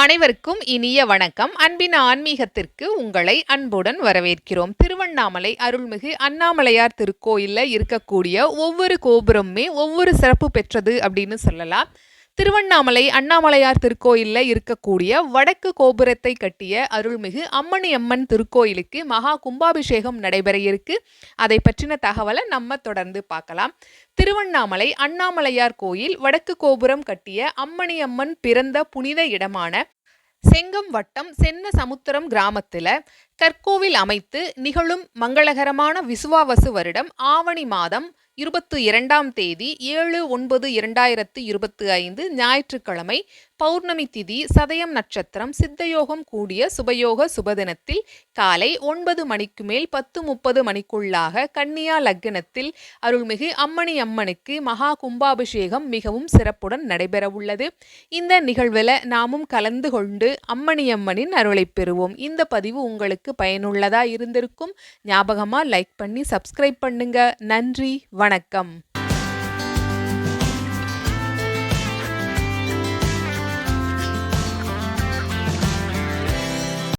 அனைவருக்கும் இனிய வணக்கம். அன்பின் ஆன்மீகத்திற்கு உங்களை அன்புடன் வரவேற்கிறோம். திருவண்ணாமலை அருள்மிகு அண்ணாமலையார் திருக்கோயில்ல இருக்கக்கூடிய ஒவ்வொரு கோபுரமுமே ஒவ்வொரு சிறப்பு பெற்றது அப்படின்னு சொல்லலாம். திருவண்ணாமலை அண்ணாமலையார் திருக்கோயிலில் இருக்கக்கூடிய வடக்கு கோபுரத்தை கட்டிய அருள்மிகு அம்மணி அம்மன் திருக்கோயிலுக்கு மகா கும்பாபிஷேகம் நடைபெற இருக்கு. அதை பற்றின தகவலை நம்ம தொடர்ந்து பார்க்கலாம். திருவண்ணாமலை அண்ணாமலையார் கோயில் வடக்கு கோபுரம் கட்டிய அம்மணி அம்மன் பிறந்த புனித இடமான செங்கம் வட்டம் சென்ன சமுத்திரம் கிராமத்தில் கற்கோவில் அமைத்து நிகழும் மங்களகரமான விசுவாவசு வருடம் ஆவணி மாதம் இருபத்து இரண்டாம் தேதி ஏழு ஒன்பது இரண்டாயிரத்து இருபத்து ஐந்து ஞாயிற்றுக்கிழமை பௌர்ணமி திதி சதயம் நட்சத்திரம் சித்தயோகம் கூடிய சுபயோக சுபதினத்தில் காலை ஒன்பது மணிக்கு மேல் பத்து முப்பது மணிக்குள்ளாக கன்னியா லக்னத்தில் அருள்மிகு அம்மணி அம்மனுக்கு மகா கும்பாபிஷேகம் மிகவும் சிறப்புடன் நடைபெறவுள்ளது. இந்த நிகழ்வில் நாமும் கலந்து கொண்டு அம்மணி அம்மனின் அருளை பெறுவோம். இந்த பதிவு உங்களுக்கு பயனுள்ளதாக இருந்திருக்கும். ஞாபகமாக லைக் பண்ணி சப்ஸ்கிரைப் பண்ணுங்க. நன்றி வணக்கம்.